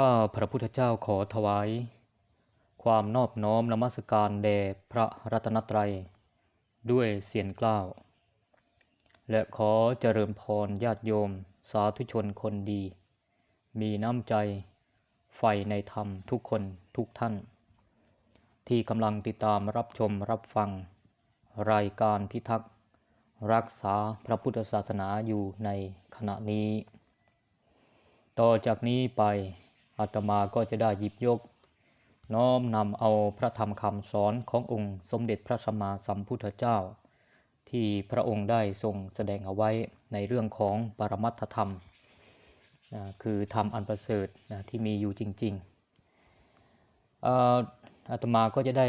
ข้าพระพุทธเจ้าขอถวาย ความนอบน้อมนมัสการแด่พระรัตนตรัย ด้วยเสียงกล้าว และขอเจริญพรญาติโยม สาธุชนคนดี มีน้ำใจใฝ่ในธรรมทุกคนทุกท่าน ที่กำลังติดตามรับชมรับฟัง รายการพิทักษ์ รักษาพระพุทธศาสนาอยู่ในขณะนี้ ต่อจากนี้ไป อาตมาก็จะได้หยิบยก น้อมนำเอาพระธรรมคำสอนขององค์สมเด็จพระสัมมาสัมพุทธเจ้า ที่พระองค์ได้ทรงแสดงเอาไว้ในเรื่องของปรมัตถธรรม คือธรรมอันประเสริฐที่มีอยู่จริงๆเอ่ออาตมาก็จะได้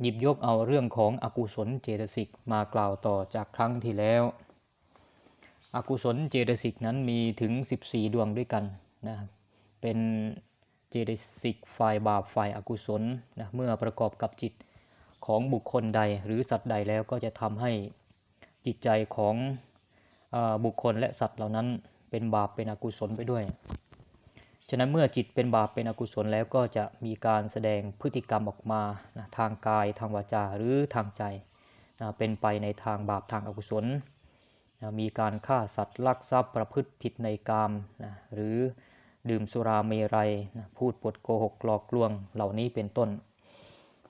หยิบยกเอาเรื่องของอกุศลเจตสิกมากล่าวต่อจากครั้งที่แล้ว อกุศลเจตสิกนั้นมีถึง 14 ดวงด้วยกันนะ เป็นเจตสิกฝ่ายบาปฝ่ายอากุศลนะเมื่อประกอบกับจิตของบุคคลใดหรือสัตว์ใดแล้วก็จะทำให้จิตใจของอบุคคลและสัตว์เหล่านั้นเป็นบาปเป็นอกุศลไปด้วย ฉะนั้นเมื่อจิตเป็นบาปเป็นอกุศลแล้วก็จะมีการแสดงพฤติกรรมออกมานะทางกายทางวาจาหรือทางใจนะเป็นไปในทางบาปทางอากุศลนะมีการฆ่าสัตว์ลักทรัพย์ประพฤติผิดในกามนะหรือ ดื่มสุราเมรัยนะพูดปดโกหกหลอกลวงเหล่านี้เป็นต้น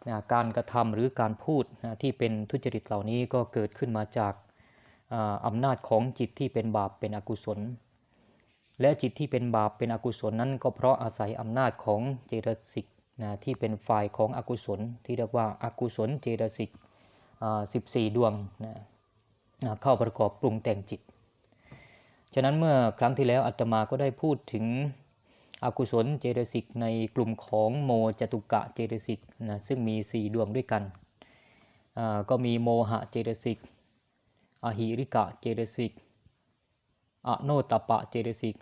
นะการกระทำหรือการพูดนะที่เป็นทุจริตเหล่านี้ก็เกิดขึ้นมาจากอาอำนาจของจิตที่เป็นบาปเป็นอกุศล และจิตที่เป็นบาปเป็นอกุศลนั้นก็เพราะอาศัยอำนาจของเจตสิกนะที่เป็นฝ่ายของอกุศล ที่เรียกว่าอากุศลเจตสิกสิบสี่ดวงนะนะเข้าประกอบปรุงแต่งจิต ฉะนั้นเมื่อครั้งที่แล้วอาตมาก็ได้พูดถึง อกุศลเจตสิกในกลุ่มของโมจตุกะเจตสิกนะซึ่งมี 4 ดวงด้วยกัน ก็มีโมหะเจตสิกอหิริกะเจตสิกอโนตปะเจตสิก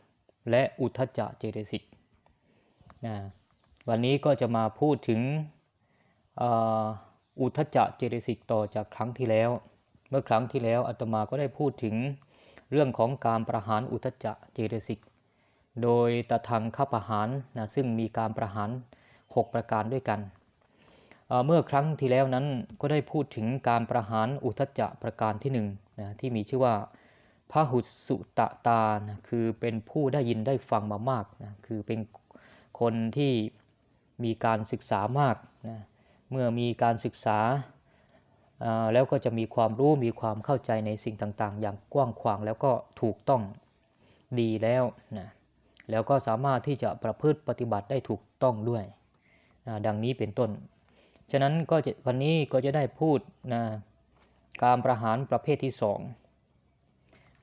และอุทจจะเจตสิกนะวันนี้ก็จะมาพูดถึงอุทจจะเจตสิกต่อจากครั้งที่แล้ว เมื่อครั้งที่แล้วอาตมาก็ได้พูดถึงเรื่องของการประหารอุทจจะเจตสิก โดยตะทังข้าประหารนะซึ่งมีการประหาร 6 ประการด้วยกันเเมื่อครั้งที่แล้วนั้นก็ได้พูดถึงการประหารอุทจจะประการที่1นนะที่มีชื่อว่าพระหุสุตะตานะคือเป็นผู้ได้ยินได้ฟังมามากนะคือเป็นคนที่มีการศึกษามากนะเมื่อมีการศึกษาแล้วก็จะมีความรู้มีความเข้าใจในสิ่งต่างๆ อย่างกว้างขวางแล้วก็ถูกต้องดีแล้วนะ แล้วก็สามารถที่จะประพฤติปฏิบัติได้ถูกต้องด้วยนะดังนี้เป็นต้น ฉะนั้นก็จะวันนี้ก็จะได้พูดนะการประหารประเภทที่สอง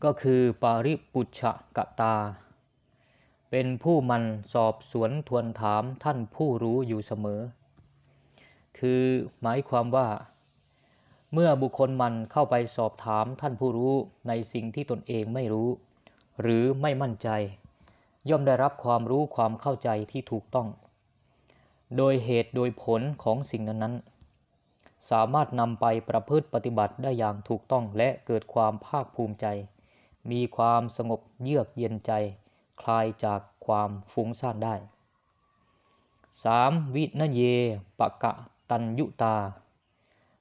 ก็คือปาริปุชกะตา เป็นผู้มันสอบสวนทวนถามท่านผู้รู้อยู่เสมอ คือหมายความว่า เมื่อบุคคลมันเข้าไปสอบถามท่านผู้รู้ในสิ่งที่ตนเองไม่รู้ หรือไม่มั่นใจ ย่อมได้รับความรู้ความเข้าใจที่ถูกต้อง โดยเหตุโดยผลของสิ่งนั้นๆ สามารถนำไปประพฤติปฏิบัติได้อย่างถูกต้องและเกิดความภาคภูมิใจ มีความสงบเยือกเย็นใจ คลายจากความฟุ้งซ่านได้ 3. วินเยปะกะตัญยุตา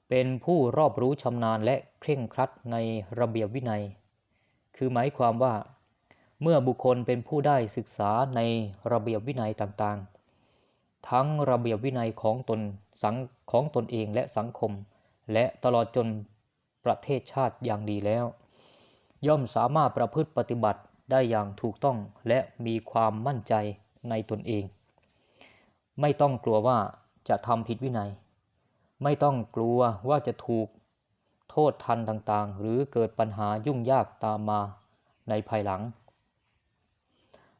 เป็นผู้รอบรู้ชำนาญและเคร่งครัดในระเบียบวินัย คือหมายความว่า เมื่อบุคคลเป็นผู้ได้ศึกษาในระเบียบวินัยต่างๆ ทั้งระเบียบวินัยของตนสังของตนเองและสังคม และตลอดจนประเทศชาติอย่างดีแล้ว ย่อมสามารถประพฤติปฏิบัติได้อย่างถูกต้องและมีความมั่นใจในตนเอง ไม่ต้องกลัวว่าจะทำผิดวินัย ไม่ต้องกลัวว่าจะถูกโทษทันต่างๆ หรือเกิดปัญหายุ่งยากตามมาในภายหลัง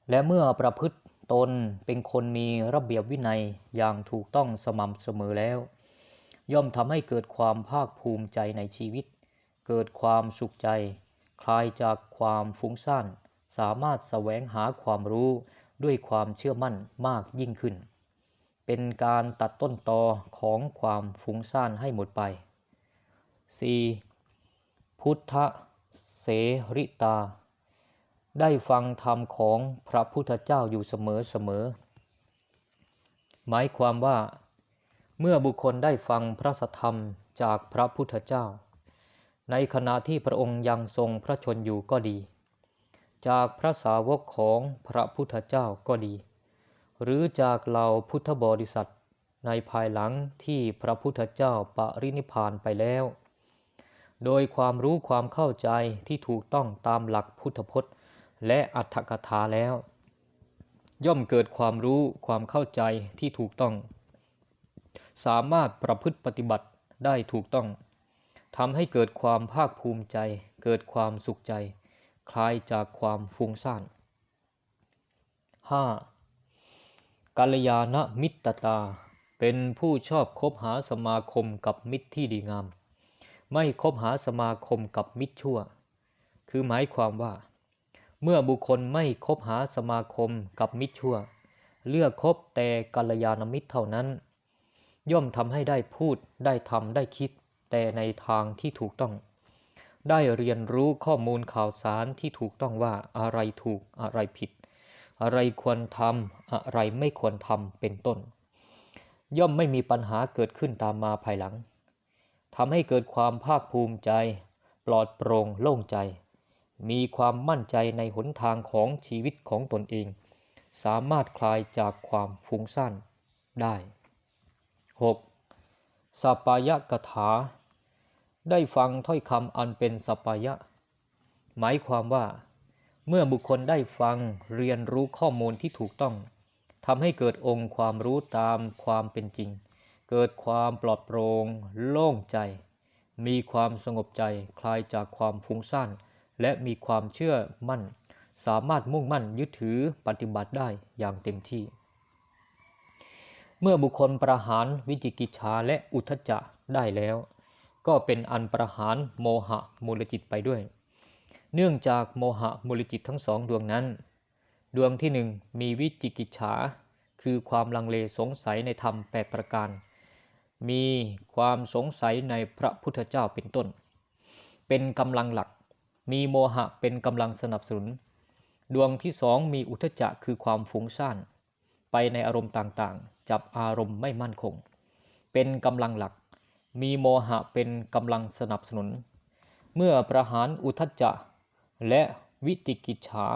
และเมื่อประพฤติตนเป็นคนมีระเบียบวินัยอย่างถูกต้องสม่ำเสมอแล้ว ย่อมทำให้เกิดความภาคภูมิใจในชีวิต เกิดความสุขใจ คลายจากความฟุ้งซ่าน สามารถแสวงหาความรู้ด้วยความเชื่อมั่นมากยิ่งขึ้น เป็นการตัดต้นตอของความฟุ้งซ่านให้หมดไป 4. พุทธเสริตา ได้ฟังธรรมของพระพุทธเจ้าอยู่เสมอเสมอ หมายความว่า เมื่อบุคคลได้ฟังพระสธรรมจากพระพุทธเจ้า ในขณะที่พระองค์ยังทรงพระชนอยู่ก็ดี จากพระสาวกของพระพุทธเจ้าก็ดี หรือจากเหล่าพุทธบริษัทในภายหลังที่พระพุทธเจ้าปรินิพพานไปแล้ว โดยความรู้ความเข้าใจที่ถูกต้องตามหลักพุทธพจน์ และอัตถกถาแล้ว ย่อมเกิดความรู้ความเข้าใจที่ถูกต้อง สามารถประพฤติปฏิบัติได้ถูกต้องทำให้เกิดความภาคภูมิใจ เกิดความสุขใจ คลายจากความฟุ้งซ่าน 5. กัลยาณมิตรตา เป็นผู้ชอบคบหาสมาคมกับมิตรที่ดีงาม ไม่คบหาสมาคมกับมิตรชั่ว คือหมายความว่า เมื่อบุคคลไม่คบหาสมาคมกับมิตรชั่ว เลือกคบแต่กัลยาณมิตรเท่านั้น ย่อมทำให้ได้พูดได้ทำได้คิด แต่ในทางที่ถูกต้อง ได้เรียนรู้ข้อมูลข่าวสารที่ถูกต้องว่าอะไรถูกอะไรผิด อะไรควรทำอะไรไม่ควรทำเป็นต้น ย่อมไม่มีปัญหาเกิดขึ้นตามมาภายหลังทำให้เกิดความภาคภูมิใจ ปลอดโปร่งโล่งใจ มีความมั่นใจในหนทางของชีวิตของตนเอง สามารถคลายจากความฟุ้งซ่านได้ 6. สัปายกถา ได้ฟังถ้อยคำอันเป็นสัปายะ หมายความว่า เมื่อบุคคลได้ฟังเรียนรู้ข้อมูลที่ถูกต้องทำให้เกิดองค์ความรู้ตามความเป็นจริง เกิดความปลอดโปร่งโล่งใจ มีความสงบใจคลายจากความฟุ้งซ่าน และมีความเชื่อมั่น สามารถมุ่งมั่นยึดถือปฏิบัติได้อย่างเต็มที่ เมื่อบุคคลประหารวิจิกิจชาและอุทจจะได้แล้ว ก็เป็นอันประหารโมหะมูลจิตไปด้วย เนื่องจากโมหะมูลจิตทั้งสองดวงนั้น ดวงที่หนึ่งมีวิจิกิจฉาคือความลังเลสงสัยในธรรมแปดประการ มีความสงสัยในพระพุทธเจ้าเป็นต้น เป็นกำลังหลัก มีโมหะเป็นกำลังสนับสนุน ดวงที่สองมีอุทจจะคือความฟุ้งซ่าน ไปในอารมณ์ต่างๆ จับอารมณ์ไม่มั่นคง เป็นกำลังหลัก มีโมหะเป็นกำลังสนับสนุน เมื่อประหารอุทจจะและวิจิกิจฉา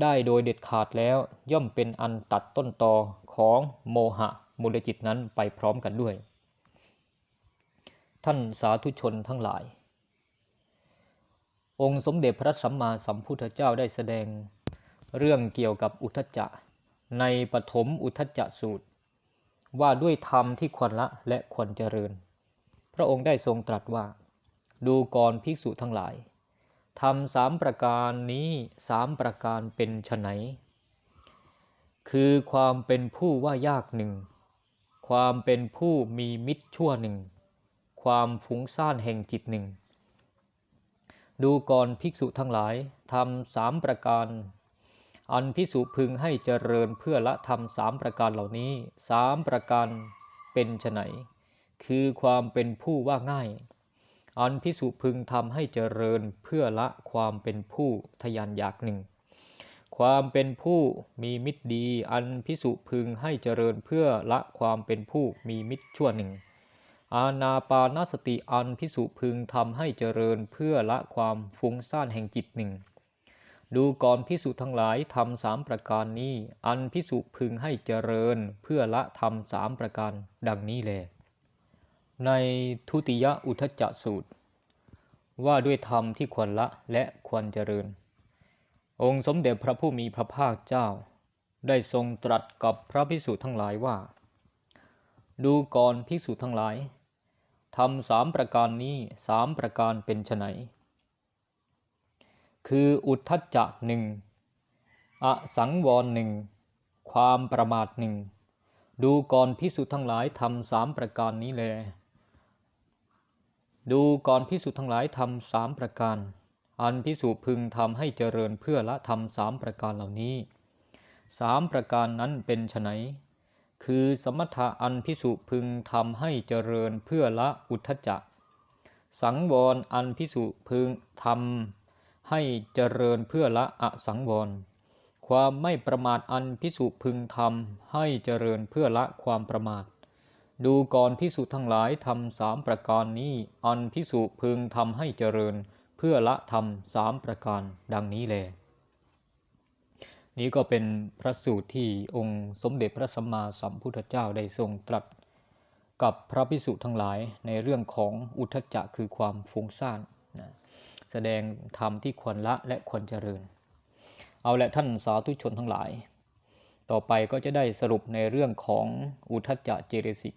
ได้โดยเด็ดขาดแล้วย่อมเป็นอันตัดต้นตอของโมหะมูลจิตนั้นไปพร้อมกันด้วย ท่านสาธุชนทั้งหลาย องค์สมเด็จพระสัมมาสัมพุทธเจ้าได้แสดง เรื่องเกี่ยวกับอุทจจะ ในปฐมอุทจจะสูตร ว่าด้วยธรรมที่ควรละและควรเจริญ พระองค์ได้ทรงตรัสว่า ดูก่อนภิกษุทั้งหลายทำสามประการนี้สามประการเป็นไฉนคือความเป็นผู้ว่ายากหนึ่ง ความเป็นผู้มีมิตรชั่วหนึ่ง ความฟุ้งซ่านแห่งจิตหนึ่ง ดูก่อนภิกษุทั้งหลายทำสามประการ อันภิกษุพึงให้เจริญเพื่อละทำสามประการเหล่านี้สามประการเป็นไฉนคือความเป็นผู้ว่าง่าย อันพิสุพึงทำให้เจริญเพื่อละความเป็นผู้ทยานอยากหนึ่ง ความเป็นผู้มีมิตรดี อันพิสุพึงให้เจริญเพื่อละความเป็นผู้มีมิตรชั่วหนึ่ง อาณาปานสติอันพิสุพึงทำให้เจริญเพื่อละความฟุ้งซ่านแห่งจิตหนึ่ง ดูก่อนพิสุทั้งหลายทำสามประการนี้ อันพิสุพึงให้เจริญเพื่อละทำสามประการดังนี้แล ในทุติยอุทจจสูตร ว่าด้วยธรรมที่ควรละและควรเจริญ องค์สมเด็จพระผู้มีพระภาคเจ้า ได้ทรงตรัสกับพระภิกษุทั้งหลายว่า ดูก่อนภิกษุทั้งหลาย ทำสามประการนี้สามประการเป็นไฉนคืออุทธัจจะหนึ่งอสังวรหนึ่งความประมาทหนึ่งดูก่อนพิสุทั้งหลายทำสามประการนี้แล ดูก่อนพิสุทั้งหลายทำสามประการ อันพิสุพึงทำให้เจริญเพื่อละทำสามประการเหล่านี้สามประการนั้นเป็นไฉน คือสมถะอันพิสุพึงทำให้เจริญเพื่อละอุทธัจจะสังวรอันพิสุพึงทำให้เจริญเพื่อละอสังวร ความไม่ประมาทอันพิสุพึงทำให้เจริญเพื่อละความประมาท ดูก่อนพิสุทั้งหลายทำสามประการนี้อันพิสุพึงทำให้เจริญ เพื่อละธรรมสามประการดังนี้แล นี้ก็เป็นพระสูตรที่องค์สมเด็จพระสัมมาสัมพุทธเจ้าได้ทรงตรัส กับพระพิสุทั้งหลายในเรื่องของอุทจจะคือความฟุ้งซ่านนะแสดงธรรมที่ควรละและควรเจริญ เอาละท่านสาธุชนทั้งหลาย ต่อไปก็จะได้สรุปในเรื่องของอุทจจะเจเรสิก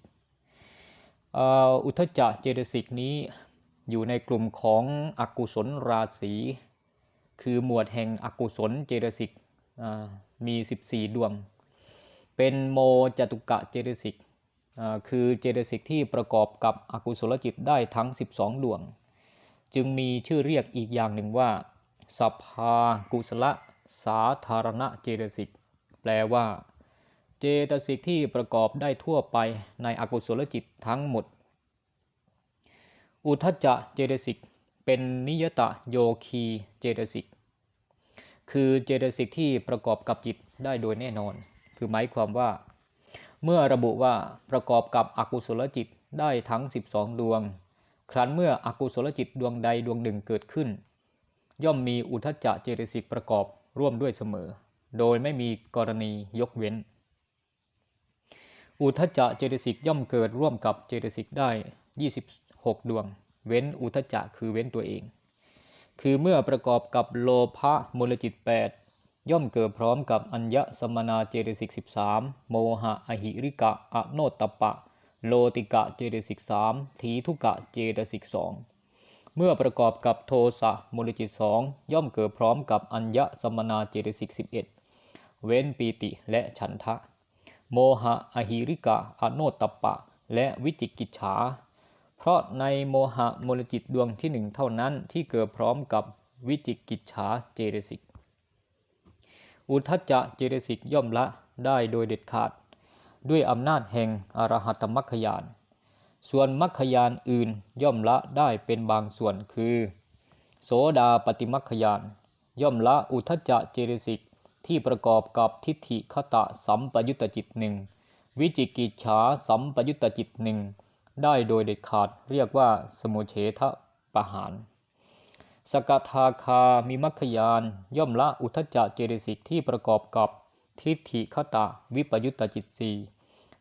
อุทจจะเจเรสิกนี้อยู่ในกลุ่มของอกุศลราศีคือหมวดแห่งอกุศลเจตสิก มี 14 ดวง เป็นโมจตุกะเจตสิกคือเจตสิกที่ประกอบกับอกุศลจิตได้ทั้ง 12 ดวง จึงมีชื่อเรียกอีกอย่างหนึ่งว่าสัพพากุศลสาธารณเจตสิกแปลว่า เจตสิกที่ประกอบได้ทั่วไปในอกุศลจิตทั้งหมด อุทจจะเจตสิกเป็นนิยตะโยคีเจตสิก คือเจตสิกที่ประกอบกับจิตได้โดยแน่นอน คือหมายความว่า เมื่อระบุว่าประกอบกับอกุศลจิตได้ทั้ง 12 ดวง ครั้นเมื่ออกุศลจิตดวงใดดวงหนึ่งเกิดขึ้น ย่อมมีอุทจจะเจตสิกประกอบร่วมด้วยเสมอ โดยไม่มีกรณียกเว้น อุทจจะเจตสิกย่อมเกิดร่วมกับเจตสิกได้6ดวง เว้นอุทจักคือเว้นตัวเอง คือเมื่อประกอบกับโลภะมูลจิต 8 ย่อมเกิดพร้อมกับอัญญสมนาเจตสิก13 โมหะอหิริกะอโนตตปะ โลติกะเจตสิก3ทีทุกะเจตสิก2เมื่อประกอบกับโทสะมูลจิต 2 ย่อมเกิดพร้อมกับอัญญสมนาเจตสิก11 เว้นปีติและฉันทะ โมหะอหิริกะอโนตตปะ และวิจิกิจฉา เพราะในโมหะมลจิตดวงที่หนึ่งเท่านั้นที่เกิดพร้อมกับวิจิกิจฉาเจเรสิก อุทจจะเจเรสิกย่อมละได้โดยเด็ดขาด ด้วยอำนาจแห่งอรหัตมัคคยาน ส่วนมัคคยานอื่นย่อมละได้เป็นบางส่วนคือ โสดาปฏิมัคคยาน ย่อมละอุทจจะเจเรสิกที่ประกอบกับทิฏฐิคตะสัมปยุตตจิตหนึ่งวิจิกิจฉาสัมปยุตตจิตหนึ่ง ได้โดยเด็ดขาดเรียกว่าสมุเฉทะปะหารสกทาคามีมัคคยาน ย่อมละอุทจจะเจริสิกที่ประกอบกับทิฏฐิคตะวิปยุตตจิตสี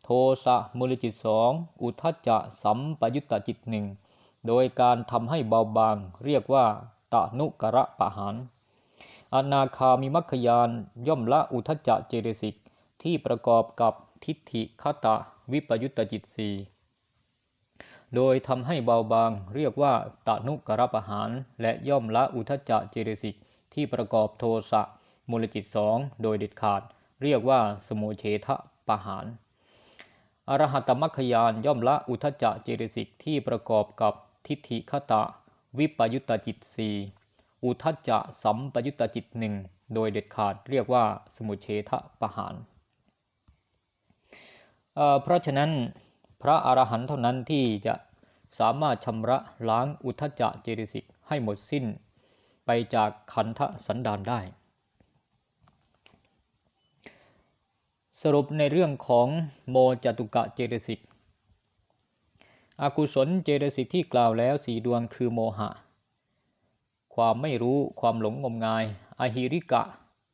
โทสะมูลจิตสองอุทจจะสัมปยุตตจิตหนึ่งโดยการทำให้เบาบาง เรียกว่าตะนุกระปะหารอนาคามีมัคคยานย่อมละอุทจจะเจริสิกที่ประกอบกับทิฏฐิคตะวิปยุตตจิตสี่ โดยทำให้เบาบางเรียกว่าตานุกรปหาร และย่อมละอุทจจะเจริสิกที่ประกอบโทสะมูลจิตสองโดยเด็ดขาด เรียกว่าสมุเฉทะปหาร อรหัตมัคคยานย่อมละอุทจจะเจริสิกที่ประกอบกับทิฏฐิคตะ วิปยุตตจิตสีอุทจจะสัมปยุตตจิตหนึ่งโดยเด็ดขาดเรียกว่าสมุเฉทะปหาร เพราะฉะนั้น พระอรหันต์เท่านั้นที่จะสามารถชำระล้างอุทจจะเจริสิกให้หมดสิ้น ไปจากขันธสันดานได้ สรุปในเรื่องของโมจตุกะเจริสิกอกุศลเจริสิกที่กล่าวแล้วสีดวงคือโมหะ ความไม่รู้ความหลงงมงายอหิริกะ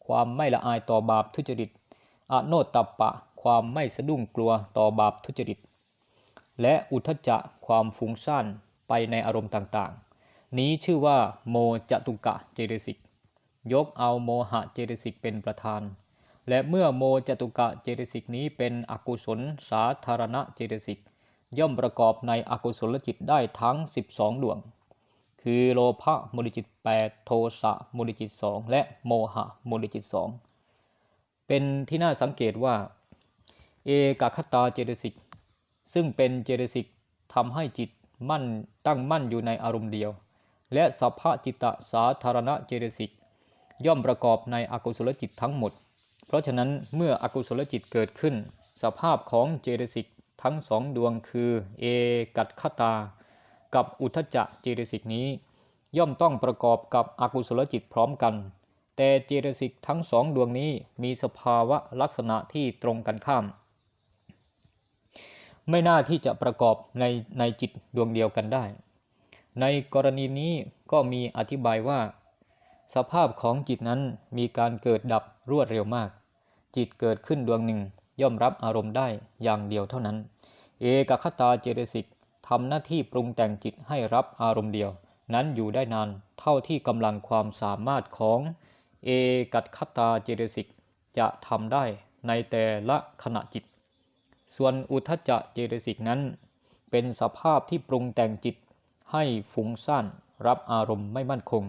ความไม่ละอายต่อบาปทุจริตอโนตตปะ ความไม่สะดุ้งกลัวต่อบาปทุจริต และอุทจจะความฟุ้งซ่านไปในอารมณ์ต่างๆ นี้ชื่อว่าโมจตุกะเจเรสิก ยกเอาโมหะเจเรสิกเป็นประธาน และเมื่อโมจตุกะเจเรสิกนี้เป็นอกุศลสาธารณะเจเรสิก ย่อมประกอบในอกุศลจิตได้ทั้ง 12 ดวง คือโลภะมูลจิต 8 โทสะมูลจิต 2 และโมหะมูลจิต 2 เป็นที่น่าสังเกตว่า เอกคตาเจเรสิก ซึ่งเป็นเจตสิกทำให้จิตมั่นตั้งมั่นอยู่ในอารมณ์เดียว และสัพพจิตตสาธารณะเจตสิกย่อมประกอบในอกุศลจิตทั้งหมด เพราะฉะนั้นเมื่ออกุศลจิตเกิดขึ้น สภาพของเจตสิกทั้งสองดวงคือ เอกัตคตา กับอุทจจะเจตสิกนี้ ย่อมต้องประกอบกับอกุศลจิตพร้อมกัน แต่เจตสิกทั้งสองดวงนี้มีสภาวะลักษณะที่ตรงกันข้าม ไม่น่าที่จะประกอบในในจิตดวงเดียวกันได้ ในกรณีนี้ก็มีอธิบายว่า สภาพของจิตนั้นมีการเกิดดับรวดเร็วมาก จิตเกิดขึ้นดวงหนึ่งย่อมรับอารมณ์ได้อย่างเดียวเท่านั้น เอกคตาเจตสิกทำหน้าที่ปรุงแต่งจิตให้รับอารมณ์เดียว นั้นอยู่ได้นานเท่าที่กำลังความสามารถของเอกัตคตาเจตสิกจะทำได้ในแต่ละขณะจิต ส่วนอุทจจะเจตสิกนั้น เป็นสภาพที่ปรุงแต่งจิตให้ฟุ้งซ่านรับอารมณ์ไม่มั่นคง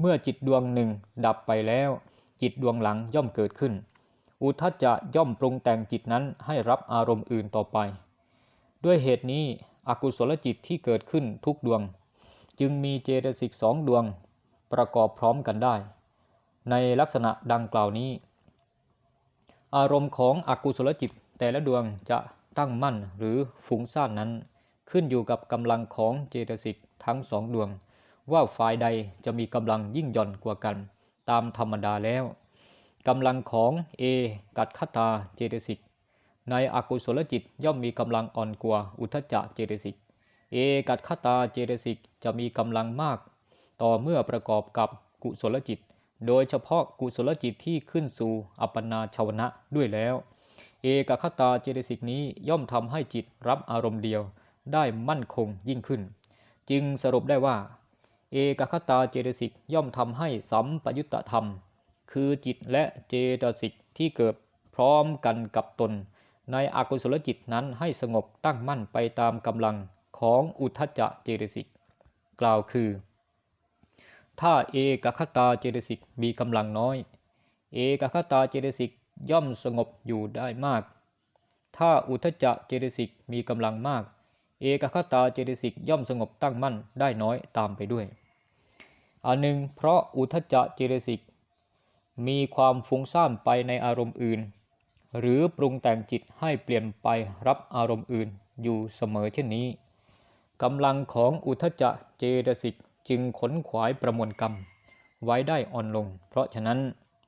เมื่อจิตดวงหนึ่งดับไปแล้ว จิตดวงหลังย่อมเกิดขึ้น อุทจจะย่อมปรุงแต่งจิตนั้นให้รับอารมณ์อื่นต่อไป ด้วยเหตุนี้อกุศลจิตที่เกิดขึ้นทุกดวง จึงมีเจตสิกสองดวงประกอบพร้อมกันได้ ในลักษณะดังกล่าวนี้ อารมณ์ของอกุศลจิต แต่ละดวงจะตั้งมั่นหรือฟุ้งซ่านนั้น ขึ้นอยู่กับกำลังของเจตสิกทั้งสองดวง ว่าฝ่ายใดจะมีกำลังยิ่งหย่อนกว่ากัน ตามธรรมดาแล้วกำลังของเอกัดขตาเจตสิกในอกุศลจิตย่อมมีกำลังอ่อนกว่าอุทจจะเจตสิกเอกัตคตาเจตสิกจะมีกำลังมาก ต่อเมื่อประกอบกับกุศลจิต โดยเฉพาะกุศลจิตที่ขึ้นสู่อัปปนาชาวนะด้วยแล้ว เอกคตาเจตสิกนี้ย่อมทำให้จิตรับอารมณ์เดียวได้มั่นคงยิ่งขึ้น จึงสรุปได้ว่า เอกคตาเจตสิกย่อมทำให้สัมปยุตตธรรม คือจิตและเจตสิกที่เกิดพร้อมกันกับตน ในอกุศลจิตนั้นให้สงบตั้งมั่นไปตามกำลังของอุทจจะเจตสิกกล่าวคือ ถ้าเอกคตาเจตสิกมีกำลังน้อย เอกคตาเจตสิก ย่อมสงบอยู่ได้มาก ถ้าอุทจะเจตสิกมีกำลังมาก เอกคตาเจตสิกย่อมสงบตั้งมั่นได้น้อยตามไปด้วย อันหนึ่งเพราะอุทจะเจตสิกมีความฟุ้งซ่านไปในอารมณ์อื่น หรือปรุงแต่งจิตให้เปลี่ยนไปรับอารมณ์อื่นอยู่เสมอเช่นนี้กำลังของอุทจะเจตสิกจึงขนขวายประมวลกรรม ไว้ได้อ่อนลง เพราะฉะนั้น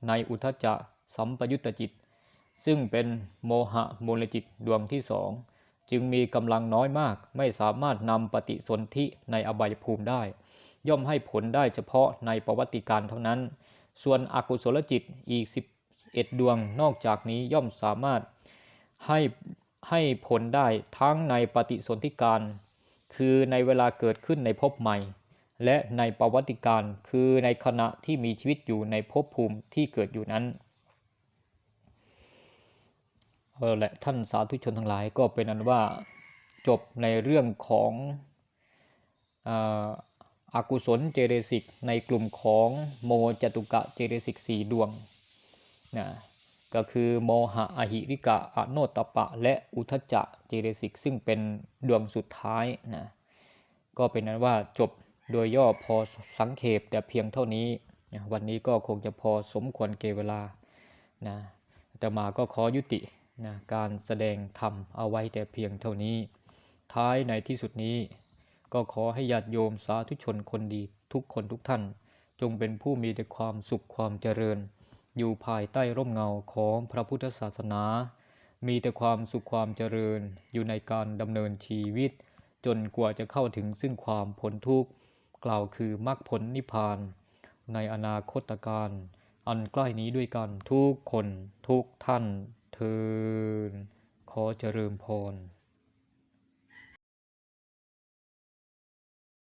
ในอุทจจะ สัมปยุตตจิต ซึ่งเป็นโมหะมูลจิตดวงที่สองจึงมีกำลังน้อยมาก ไม่สามารถนำปฏิสนธิในอบายภูมิได้ ย่อมให้ผลได้เฉพาะในประวัติการเท่านั้น ส่วนอกุศลจิตอีกสิบเอ็ดดวงนอกจากนี้ย่อมสามารถให้ให้ผลได้ทั้งในปฏิสนธิการ คือในเวลาเกิดขึ้นในภพใหม่ และในประวัติการคือในขณะที่มีชีวิตอยู่ในภพภูมิที่เกิดอยู่นั้น เออและท่านสาธุชนทั้งหลายก็เป็นอันว่าจบในเรื่องของอากุศลเจเรสิกในกลุ่มของโมจตุกะเจเรสิกสี่ดวงนะก็คือโมหะอหิริกะอโนตปะ และอุทจจะเจเรสิกซึ่งเป็นดวงสุดท้ายนะก็เป็นนั้นว่าจบโดยย่อพอสังเขปแต่เพียงเท่านี้ วันนี้ก็คงจะพอสมควรเกเวลานะแต่มาก็ขอยุติ นะการแสดงธรรมเอาไว้แต่เพียงเท่านี้ ท้ายในที่สุดนี้ ก็ขอให้ญาติโยมสาธุชนคนดีทุกคนทุกท่าน จงเป็นผู้มีแต่ความสุขความเจริญ อยู่ภายใต้ร่มเงาของพระพุทธศาสนา มีแต่ความสุขความเจริญอยู่ในการดำเนินชีวิต จนกว่าจะเข้าถึงซึ่งความพ้นทุกข์กล่าวคือมรรคผลนิพพาน ในอนาคตการ อันใกล้นี้ด้วยกันทุกคนทุกท่าน ทิน ขอเจริญพร